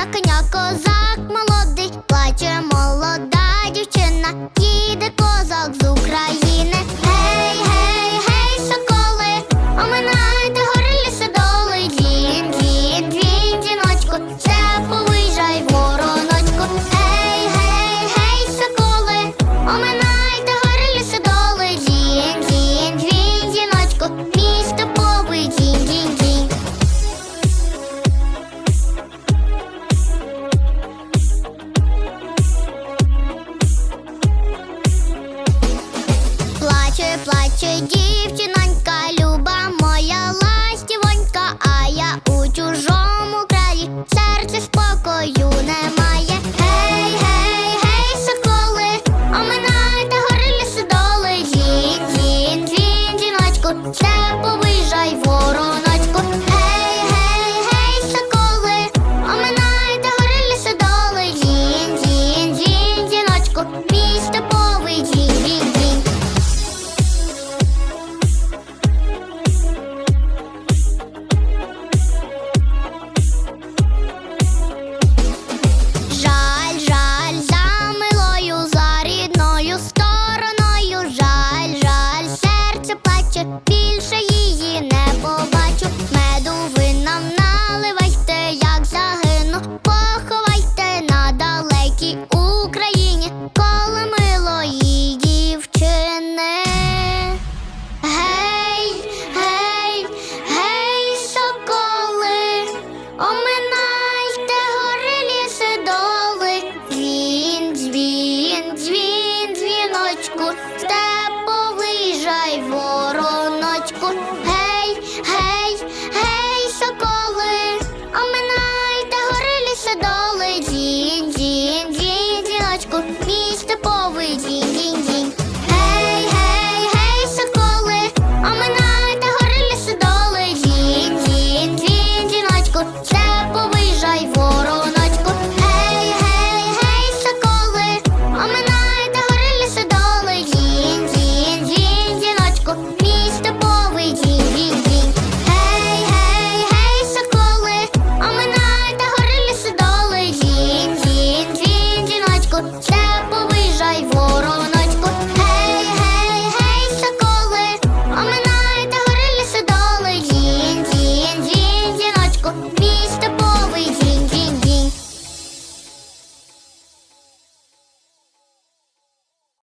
на коня козак молодий, плаче молода дівчина, їде козак з України. Ти дівчина.